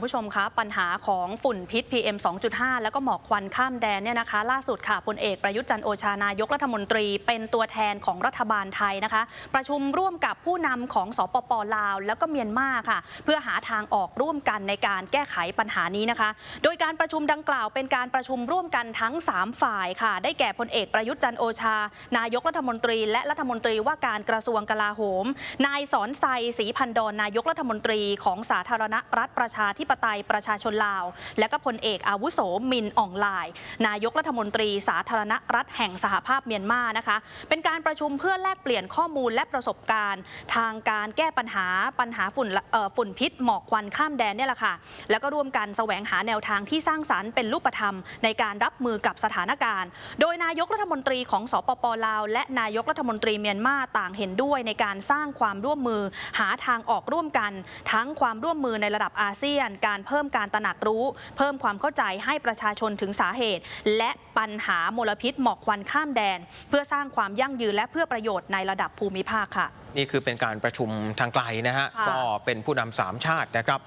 คุณผู้ชมคะปัญหาของฝุ่นพิษ PM 2.5 แล้วก็หมอกควันข้ามแดนเนี่ยนะคะ ล่าสุดค่ะพลเอกประยุทธ์จันโอชานายกรัฐมนตรี เป็นตัวแทนของรัฐบาลไทยนะคะ ประชุมร่วมกับผู้นำของสปปลาว แล้วก็เมียนมาค่ะ เพื่อหาทางออกร่วมกันในการแก้ไขปัญหานี้นะคะ โดยการประชุมดังกล่าวเป็นการประชุมร่วมกันทั้ง 3 ฝ่ายค่ะ ได้แก่พลเอกประยุทธ์จันโอชา นายกรัฐมนตรี และรัฐมนตรีว่าการกระทรวงกลาโหม นายสอนไซศรีพันดอนนายกรัฐมนตรีของสาธารณรัฐประชาธิปไตยประชาชนลาว และก็พลเอกอาวุโสมินอ่องลาย นายกรัฐมนตรีสาธารณรัฐแห่งสหภาพเมียนมานะคะ เป็นการประชุมเพื่อแลกเปลี่ยนข้อมูลและประสบการณ์ ทางการแก้ปัญหาปัญหาฝุ่นฝุ่นพิษหมอกควันข้ามแดนเนี่ยแหละค่ะแล้วก็ร่วมกันแสวงหาแนวทางที่สร้างสรรค์เป็นรูปธรรม ในการรับมือกับสถานการณ์ โดยนายกรัฐมนตรีของสปปลาว และนายกรัฐมนตรีเมียนมาต่างเห็นด้วยในการสร้างความร่วมมือ หาทางออกร่วมกัน ทั้งความร่วมมือในระดับอาเซียนการเพิ่มการตระหนักรู้ เพิ่มความเข้าใจให้ประชาชนถึงสาเหตุ และปัญหามลพิษหมอกควันข้ามแดน เพื่อสร้างความยั่งยืนและเพื่อประโยชน์ในระดับภูมิภาคค่ะ นี่คือเป็นการประชุมทางไกลนะฮะ ค่ะ ก็เป็นผู้นำสามชาตินะครับ